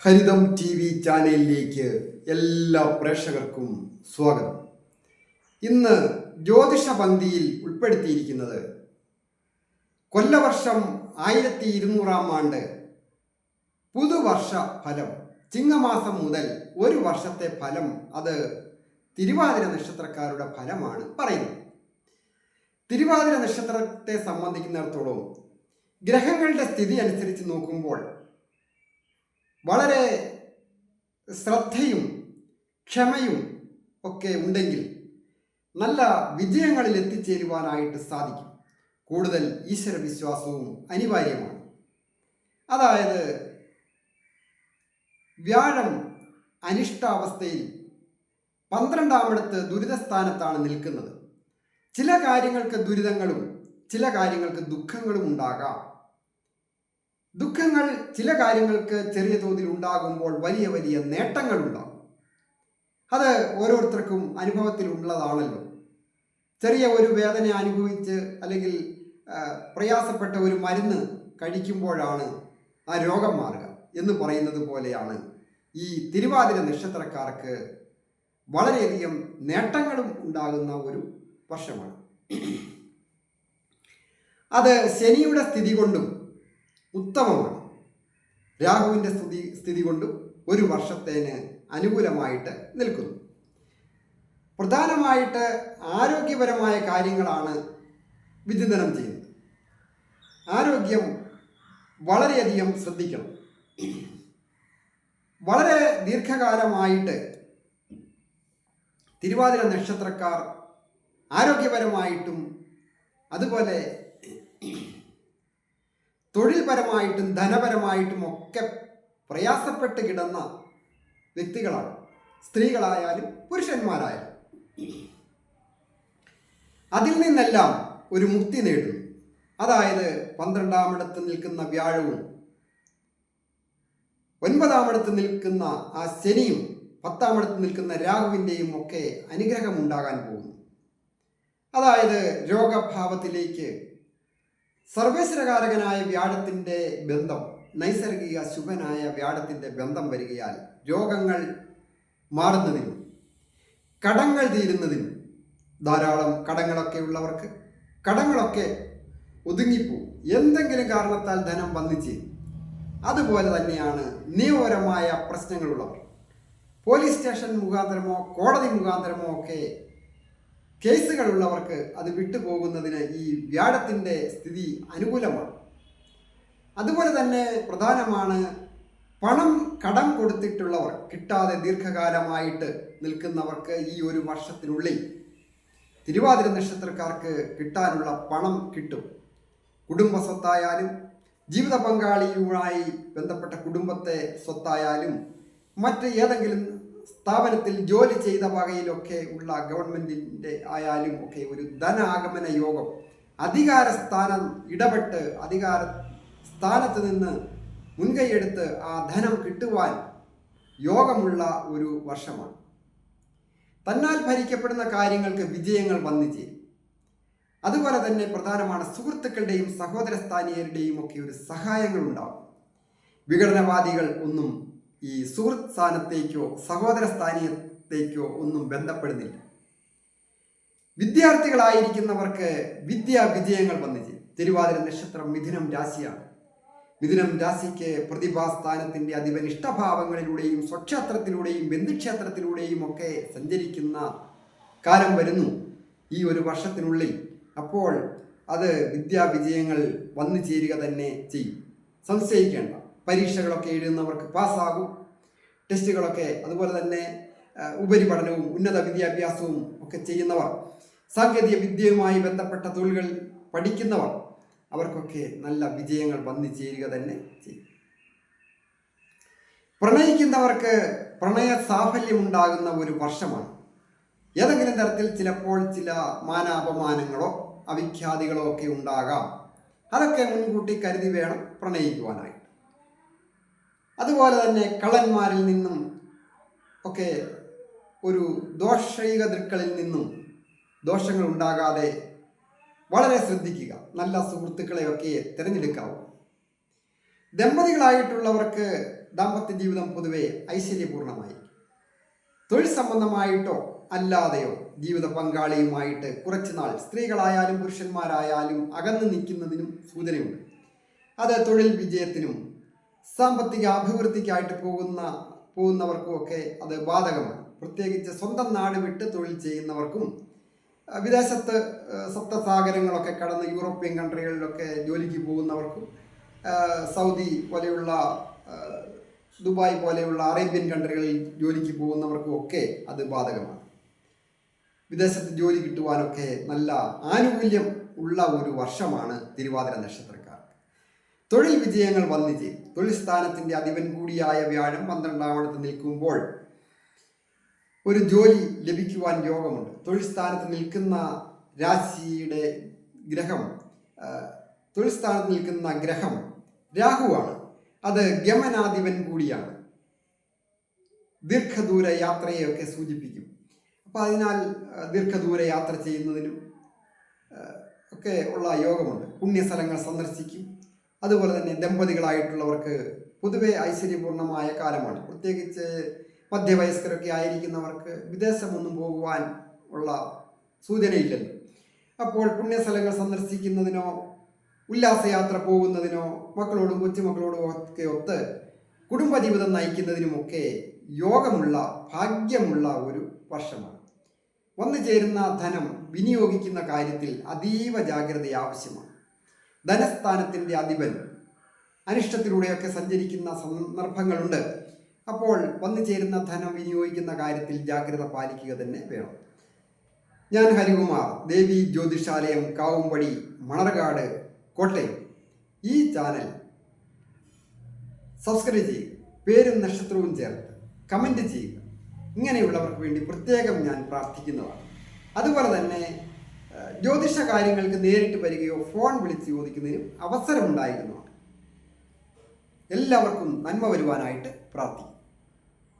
ഹരിതം T V ചാനലിലേക്ക് എല്ലാ പ്രേക്ഷകർക്കും സ്വാഗതം. ഇന്ന് ജ്യോതിഷ പന്തിയിൽ ഉൾപ്പെടുത്തിയിരിക്കുന്നത് കൊല്ലവർഷം ആയിരത്തി ഇരുന്നൂറാം ആണ്ട് പുതുവർഷ ഫലം ചിങ്ങമാസം മുതൽ ഒരു വർഷത്തെ ഫലം അത് തിരുവാതിര നക്ഷത്രക്കാരുടെ ഫലമാണ് പറയുന്നത്. തിരുവാതിര നക്ഷത്രത്തെ സംബന്ധിക്കുന്നിടത്തോളം ഗ്രഹങ്ങളുടെ സ്ഥിതി അനുസരിച്ച് നോക്കുമ്പോൾ വളരെ ശ്രദ്ധയും ക്ഷമയും ഒക്കെ ഉണ്ടെങ്കിൽ നല്ല വിജയങ്ങളിൽ എത്തിച്ചേരുവാനായിട്ട് സാധിക്കും. കൂടുതൽ ഈശ്വരവിശ്വാസവും അനിവാര്യമാണ്. അതായത് വ്യാഴം അനിഷ്ടാവസ്ഥയിൽ പന്ത്രണ്ടാമിടത്ത് ദുരിതസ്ഥാനത്താണ് നിൽക്കുന്നത്. ചില കാര്യങ്ങൾക്ക് ദുരിതങ്ങളും ചില കാര്യങ്ങൾക്ക് ദുഃഖങ്ങളും ഉണ്ടാകാം. ദുഃഖങ്ങൾ ചില കാര്യങ്ങൾക്ക് ചെറിയ തോതിൽ ഉണ്ടാകുമ്പോൾ വലിയ വലിയ നേട്ടങ്ങൾ ഉണ്ടാകും. അത് ഓരോരുത്തർക്കും അനുഭവത്തിൽ ഉള്ളതാണല്ലോ. ചെറിയ ഒരു വേദന അനുഭവിച്ച് അല്ലെങ്കിൽ പ്രയാസപ്പെട്ട ഒരു മരുന്ന് കഴിക്കുമ്പോഴാണ് ആ രോഗം മാറുക എന്ന് പറയുന്നത് പോലെയാണ് ഈ തിരുവാതിര നക്ഷത്രക്കാർക്ക് വളരെയധികം നേട്ടങ്ങളും ഉണ്ടാകുന്ന ഒരു വർഷമാണ്. അത് ശനിയുടെ സ്ഥിതി കൊണ്ടും ഉത്തമമാണ്. രാഹുവിന്റെ സ്ഥിതി സ്ഥിതി കൊണ്ടും ഒരു വർഷത്തേന് അനുകൂലമായിട്ട് നിൽക്കുന്നു. പ്രധാനമായിട്ട് ആരോഗ്യപരമായ കാര്യങ്ങളാണ് വിചിന്തനം ചെയ്യുന്നത്. ആരോഗ്യം വളരെയധികം ശ്രദ്ധിക്കണം. വളരെ ദീർഘകാലമായിട്ട് തിരുവാതിര നക്ഷത്രക്കാർ ആരോഗ്യപരമായിട്ടും അതുപോലെ തൊഴിൽപരമായിട്ടും ധനപരമായിട്ടും ഒക്കെ പ്രയാസപ്പെട്ട് കിടന്ന വ്യക്തികളാണ്. സ്ത്രീകളായാലും പുരുഷന്മാരായാലും. അതിൽ നിന്നെല്ലാം ഒരു മുക്തി നേടുന്നു. അതായത് പന്ത്രണ്ടാമിടത്ത് നിൽക്കുന്ന വ്യാഴവും ഒൻപതാമിടത്ത് നിൽക്കുന്ന ആ ശനിയും പത്താമിടത്ത് നിൽക്കുന്ന രാഹുവിന്റെയും ഒക്കെ അനുഗ്രഹം ഉണ്ടാകാൻ പോകുന്നു. അതായത് രോഗഭാവത്തിലേക്ക് സർവേശ്വരകാരകനായ വ്യാഴത്തിന്റെ ബന്ധം നൈസർഗിക ശുഭനായ വ്യാഴത്തിന്റെ ബന്ധം വരികയാൽ രോഗങ്ങൾ മാറുന്നതിനും കടങ്ങൾ തീരുന്നതിനും ധാരാളം കടങ്ങളൊക്കെ ഉള്ളവർക്ക് കടങ്ങളൊക്കെ ഒതുങ്ങിപ്പോവും. എന്തെങ്കിലും കാരണത്താൽ ധനം വന്നിച്ച് അതുപോലെ തന്നെയാണ് നിയമപരമായ പ്രശ്നങ്ങളുള്ളവർ. പോലീസ് സ്റ്റേഷൻ മുഖാന്തരമോ കോടതി മുഖാന്തരമോ ഒക്കെ കേസുകളുള്ളവർക്ക് അത് വിട്ടുപോകുന്നതിന് ഈ വ്യാഴത്തിന്റെ സ്ഥിതി അനുകൂലമാണ്. അതുപോലെ തന്നെ പ്രധാനമാണ് പണം കടം കൊടുത്തിട്ടുള്ളവർ കിട്ടാതെ ദീർഘകാലമായിട്ട് നിൽക്കുന്നവർക്ക് ഈ ഒരു വർഷത്തിനുള്ളിൽ തിരുവാതിര നക്ഷത്രക്കാർക്ക് കിട്ടാനുള്ള പണം കിട്ടും. കുടുംബ സ്വത്തായാലും ജീവിത പങ്കാളിയുമായി ബന്ധപ്പെട്ട കുടുംബത്തെ സ്വത്തായാലും മറ്റ് ഏതെങ്കിലും സ്ഥാപനത്തിൽ ജോലി ചെയ്ത വകയിലൊക്കെ ഉള്ള ഗവൺമെന്റിന്റെ ആയാലും ഒക്കെ ഒരു ധനാഗമന യോഗം. അധികാര സ്ഥാനം ഇടപെട്ട് അധികാര സ്ഥാനത്ത് നിന്ന് മുൻകൈയെടുത്ത് ആ ധനം കിട്ടുവാൻ യോഗമുള്ള ഒരു വർഷമാണ്. തന്നാൽ ഭരിക്കപ്പെടുന്ന കാര്യങ്ങൾക്ക് വിജയങ്ങൾ വന്നു ചേരും. അതുപോലെ തന്നെ പ്രധാനമാണ് സുഹൃത്തുക്കളുടെയും സഹോദര സ്ഥാനീയരുടെയും ഒക്കെ ഒരു സഹായങ്ങൾ ഉണ്ടാവും. വിഘടനവാദികൾ ഒന്നും ഈ സുഹൃത്ത് സ്ഥാനത്തേക്കോ സഹോദര സ്ഥാനീയത്തേക്കോ ഒന്നും ബന്ധപ്പെടുന്നില്ല. വിദ്യാർത്ഥികളായിരിക്കുന്നവർക്ക് വിദ്യാ വിജയങ്ങൾ വന്നു ചെയ്യും തിരുവാതിര നക്ഷത്രം മിഥുനം രാശിയാണ്. മിഥുനം രാശിക്ക് പ്രതിഭാസ്ഥാനത്തിന്റെ അധിപൻ ഇഷ്ടഭാവങ്ങളിലൂടെയും സ്വക്ഷേത്രത്തിലൂടെയും ബന്ധുക്ഷേത്രത്തിലൂടെയും ഒക്കെ സഞ്ചരിക്കുന്ന കാലം വരുന്നു ഈ ഒരു വർഷത്തിനുള്ളിൽ. അപ്പോൾ അത് വിദ്യാവിജയങ്ങൾ വന്നു ചേരുക തന്നെ ചെയ്യും. സംശയിക്കേണ്ട. പരീക്ഷകളൊക്കെ എഴുതുന്നവർക്ക് പാസ്സാകും. ടെസ്റ്റുകളൊക്കെ അതുപോലെ തന്നെ ഉപരിപഠനവും ഉന്നത വിദ്യാഭ്യാസവും ഒക്കെ ചെയ്യുന്നവർ സാങ്കേതിക വിദ്യയുമായി ബന്ധപ്പെട്ട തൊഴിലുകൾ പഠിക്കുന്നവർ അവർക്കൊക്കെ നല്ല വിജയങ്ങൾ വന്നു ചേരുക തന്നെ ചെയ്യും. പ്രണയിക്കുന്നവർക്ക് പ്രണയ സാഫല്യമുണ്ടാകുന്ന ഒരു വർഷമാണ്. ഏതെങ്കിലും തരത്തിൽ ചിലപ്പോൾ ചില മാനാപമാനങ്ങളോ അവിഖ്യാതികളോ ഒക്കെ ഉണ്ടാകാം. അതൊക്കെ മുൻകൂട്ടി കരുതി വേണം പ്രണയിക്കുവാനായിട്ട് അതുപോലെ തന്നെ കള്ളന്മാരിൽ നിന്നും ഒക്കെ ഒരു ദോഷൈക ദൃക്കളിൽ നിന്നും ദോഷങ്ങൾ ഉണ്ടാകാതെ വളരെ ശ്രദ്ധിക്കുക. നല്ല സുഹൃത്തുക്കളെയൊക്കെ തിരഞ്ഞെടുക്കാവൂ. ദമ്പതികളായിട്ടുള്ളവർക്ക് ദാമ്പത്യ ജീവിതം പൊതുവെ ഐശ്വര്യപൂർണമായി തൊഴിൽ സംബന്ധമായിട്ടോ അല്ലാതെയോ ജീവിത പങ്കാളിയുമായിട്ട് കുറച്ചുനാൾ സ്ത്രീകളായാലും പുരുഷന്മാരായാലും അകന്നു നിൽക്കുന്നതിനും സൂചനയുണ്ട്. അത് തൊഴിൽ വിജയത്തിനും സാമ്പത്തിക അഭിവൃദ്ധിക്കായിട്ട് പോകുന്ന പോകുന്നവർക്കും ഒക്കെ അത് ബാധകമാണ്. പ്രത്യേകിച്ച് സ്വന്തം നാട് വിട്ട് തൊഴിൽ ചെയ്യുന്നവർക്കും വിദേശത്ത് സപ്തസാഗരങ്ങളൊക്കെ കടന്ന് യൂറോപ്യൻ കൺട്രികളിലൊക്കെ ജോലിക്ക് പോകുന്നവർക്കും സൗദി പോലെയുള്ള ദുബായ് പോലെയുള്ള അറേബ്യൻ കൺട്രികളിൽ ജോലിക്ക് പോകുന്നവർക്കും ഒക്കെ അത് ബാധകമാണ്. വിദേശത്ത് ജോലി കിട്ടുവാനൊക്കെ നല്ല ആനുകൂല്യം ഉള്ള ഒരു വർഷമാണ് തിരുവാതിര നക്ഷത്രക്കാർ തൊഴിൽ വിജയങ്ങൾ വന്നിച്ച് തൊഴിൽ സ്ഥാനത്തിന്റെ അധിപൻ കൂടിയായ വ്യാഴം പന്ത്രണ്ടാമടത്ത് നിൽക്കുമ്പോൾ ഒരു ജോലി ലഭിക്കുവാൻ യോഗമുണ്ട്. തൊഴിൽ സ്ഥാനത്ത് നിൽക്കുന്ന രാശിയുടെ ഗ്രഹം തൊഴിൽ സ്ഥാനത്ത് നിൽക്കുന്ന ഗ്രഹം രാഹുവാണ്. അത് ഗമനാധിപൻ കൂടിയാണ്. ദീർഘദൂര യാത്രയെയൊക്കെ സൂചിപ്പിക്കും. അപ്പോൾ അതിനാൽ ദീർഘദൂര യാത്ര ചെയ്യുന്നതിനും ഒക്കെ ഉള്ള യോഗമുണ്ട്. പുണ്യസ്ഥലങ്ങൾ സന്ദർശിക്കും. അതുപോലെ തന്നെ ദമ്പതികളായിട്ടുള്ളവർക്ക് പൊതുവെ ഐശ്വര്യപൂർണമായ കാലമാണ്. പ്രത്യേകിച്ച് മധ്യവയസ്കരൊക്കെ ആയിരിക്കുന്നവർക്ക് വിദേശമൊന്നും പോകുവാൻ ഉള്ള സൂചനയില്ലല്ലോ. അപ്പോൾ പുണ്യസ്ഥലങ്ങൾ സന്ദർശിക്കുന്നതിനോ ഉല്ലാസയാത്ര പോകുന്നതിനോ മക്കളോടും കൊച്ചുമക്കളോടും ഒക്കെ ഒത്ത് കുടുംബജീവിതം നയിക്കുന്നതിനുമൊക്കെ യോഗമുള്ള ഭാഗ്യമുള്ള ഒരു വർഷമാണ്. വന്നു ചേരുന്ന ധനം വിനിയോഗിക്കുന്ന കാര്യത്തിൽ അതീവ ജാഗ്രത ആവശ്യമാണ് ധനസ്ഥാനത്തിന്റെ അധിപൻ. അനിഷ്ടത്തിലൂടെയൊക്കെ സഞ്ചരിക്കുന്ന സന്ദർഭങ്ങളുണ്ട്. അപ്പോൾ വന്നു ചേരുന്ന ധനം വിനിയോഗിക്കുന്ന കാര്യത്തിൽ ജാഗ്രത പാലിക്കുക തന്നെ വേണം. ഞാൻ ഹരികുമാർ ദേവി ജ്യോതിഷാലയം കാവുംപടി മണർകാട് കോട്ടയം. ഈ ചാനൽ സബ്സ്ക്രൈബ് ചെയ്യുക പേരും നക്ഷത്രവും ചേർത്ത് കമന്റ് ചെയ്യുക ഇങ്ങനെയുള്ളവർക്ക് വേണ്ടി പ്രത്യേകം ഞാൻ പ്രാർത്ഥിക്കുന്നതാണ്. അതുപോലെ തന്നെ ജ്യോതിഷ കാര്യങ്ങൾക്ക് നേരിട്ട് വരികയോ ഫോൺ വിളിച്ച് ചോദിക്കുന്നതിനും അവസരമുണ്ടായിരുന്നതാണ് എല്ലാവർക്കും നന്മ വരുവാനായിട്ട് പ്രാർത്ഥിക്കും